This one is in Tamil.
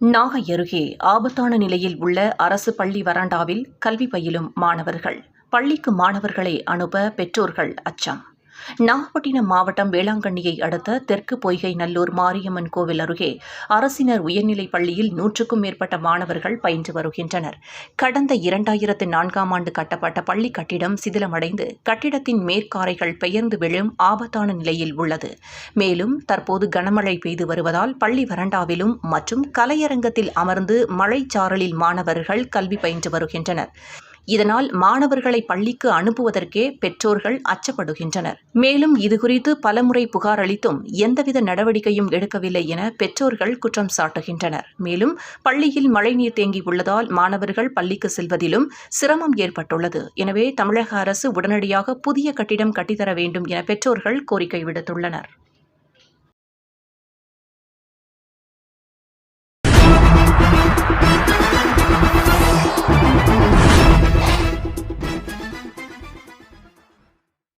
நாகை அருகே ஆபத்தான நிலையில் உள்ள அரசு பள்ளி வராண்டாவில் கல்வி பயிலும் மாணவர்கள். பள்ளிக்கு மாணவர்களை அனுப்ப பெற்றோர்கள் அச்சம். நாகப்பட்டினம் மாவட்டம் வேளாங்கண்ணியை அடுத்த தெற்கு பொய்கை நல்லூர் மாரியம்மன் கோவில் அருகே அரசினர் உயர்நிலைப் பள்ளியில் நூற்றுக்கும் மேற்பட்ட மாணவர்கள் பயின்று வருகின்றனர். கடந்த இரண்டாயிரத்து நான்காம் ஆண்டு கட்டப்பட்ட பள்ளி கட்டிடம் சிதிலமடைந்து கட்டிடத்தின் மேற்காரைகள் பெயர்ந்து விழும் ஆபத்தான நிலையில் உள்ளது. மேலும் தற்போது கனமழை பெய்து வருவதால் பள்ளி வறண்டாவிலும் மற்றும் கலையரங்கத்தில் அமர்ந்து மழைச்சாரலில் மாணவர்கள் கல்வி பயின்று வருகின்றனர். இதனால் மாணவர்களை பள்ளிக்கு அனுப்புவதற்கே பெற்றோர்கள் அச்சப்படுகின்றனர். மேலும் இதுகுறித்து பலமுறை புகார் அளித்தும் எந்தவித நடவடிக்கையும் எடுக்கவில்லை என பெற்றோர்கள் குற்றம் சாட்டுகின்றனர். மேலும் பள்ளியில் மழைநீர் தேங்கியுள்ளதால் மாணவர்கள் பள்ளிக்கு செல்வதிலும் சிரமம் ஏற்பட்டுள்ளது. எனவே தமிழக அரசு உடனடியாக புதிய கட்டிடம் கட்டித்தர வேண்டும் என பெற்றோர்கள் கோரிக்கை விடுத்துள்ளனர்.